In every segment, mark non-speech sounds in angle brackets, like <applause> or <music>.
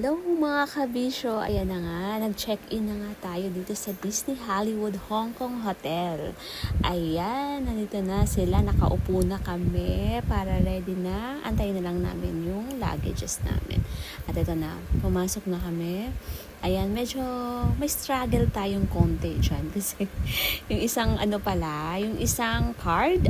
Hello mga kabisyo! Ayan na nga, nag-check-in na nga tayo dito sa Disney Hollywood Hong Kong Hotel. Ayan, nandito na sila, nakaupo na kami para ready na. Antayin na lang namin yung luggages namin. At ito na, pumasok na kami. Ayan, medyo may struggle tayong konti dyan. <laughs> Kasi yung isang ano pala, yung isang card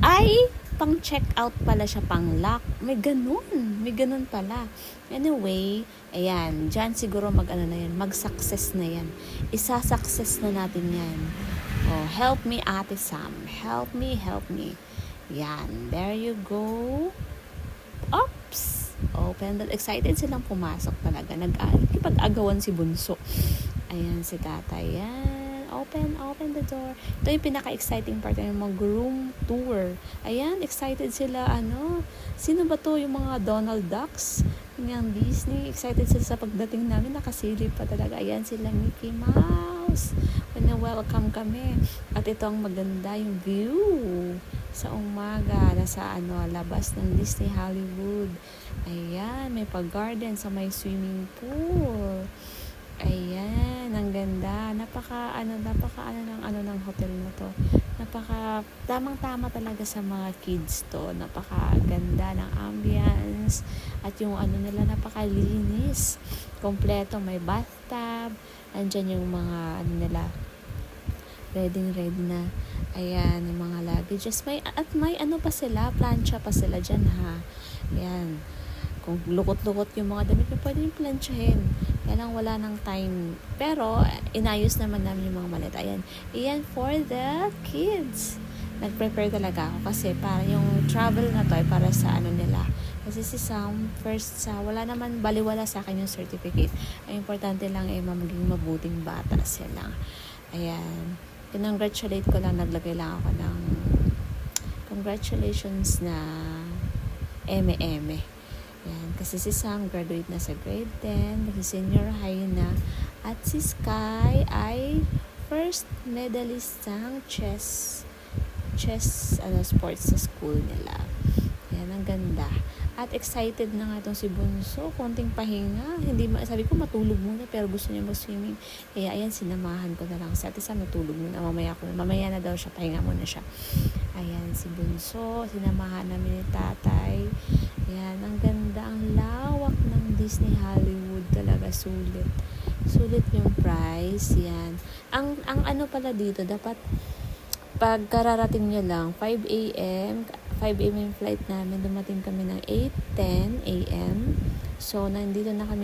ay pang check out pala siya, pang lock. May ganun. May ganun pala. Anyway, ayan, dyan siguro mag ano na yan, mag-success na yan. Isa-success na natin yan. Oh, help me Ate Sam. Help me, help me. Yan, there you go. Oops! Open that. Excited silang pumasok talaga. Nag-agawan si Bunso. Ayan, si tatay. Yan. Open, open the door. Ito yung pinaka-exciting part ng mga groom tour. Ayan, excited sila. Ano? Sino ba to yung mga Donald Ducks? Yung Disney. Excited sila sa pagdating namin. Nakasilip pa talaga. Ayan sila Mickey Mouse. Pina-welcome kami. At ito ang maganda yung view sa umaga. Nasa ano, labas ng Disney Hollywood. Ayan, may pag-garden sa may swimming pool. Ayan, ang ganda. Napaka ano, napaka ano ng ano ng hotel na to. Napaka tamang-tama talaga sa mga kids to. Napaka ganda ng ambience at yung ano nila napakalinis. Kompleto may bathtub. Andiyan yung mga ano nila ready ready na. Ayan, yung mga luggages. May, at may ano pa sila, plancha pa sila dyan ha. Ayan. Kung lukot-lukot yung mga damit nyo, pwede yung planchahin. Yan ang wala ng time. Pero, inayos naman namin yung mga maleta. Ayan. Ayan for the kids. Nag-prepare talaga ako kasi para yung travel na to ay para sa ano nila. Kasi si Sam, first sa, wala naman baliwala sa akin yung certificate. Ang importante lang ay maging mabuting bata sila. Ayan. Congratulate ko lang, naglagay lang ako ng congratulations na eme-eme. Yan. Kasi si Sam graduate na sa grade 10, kasi senior high na. At si Sky ay first medalist ng chess chess ano, sports sa school nila. Yan, ang ganda. At excited na nga itong si Bunso. Konting pahinga. Hindi sabi ko matulog muna pero gusto niya mag-swimming. Kaya ayan, sinamahan ko na lang. Sa Sam, natulog muna. Mamaya, ko, mamaya na daw siya. Pahinga muna siya. Ayan, si Bunso. Sinamahan namin ni tatay. Ayan, ang ganda. Ang lawak ng Disney Hollywood. Talaga sulit. Sulit yung price. Yan. Ang, ang ano pala dito, dapat pag kararating nyo lang, 5 a.m., 5 a.m. yung flight namin, dumating kami ng 8.10 a.m. So, nandito na kami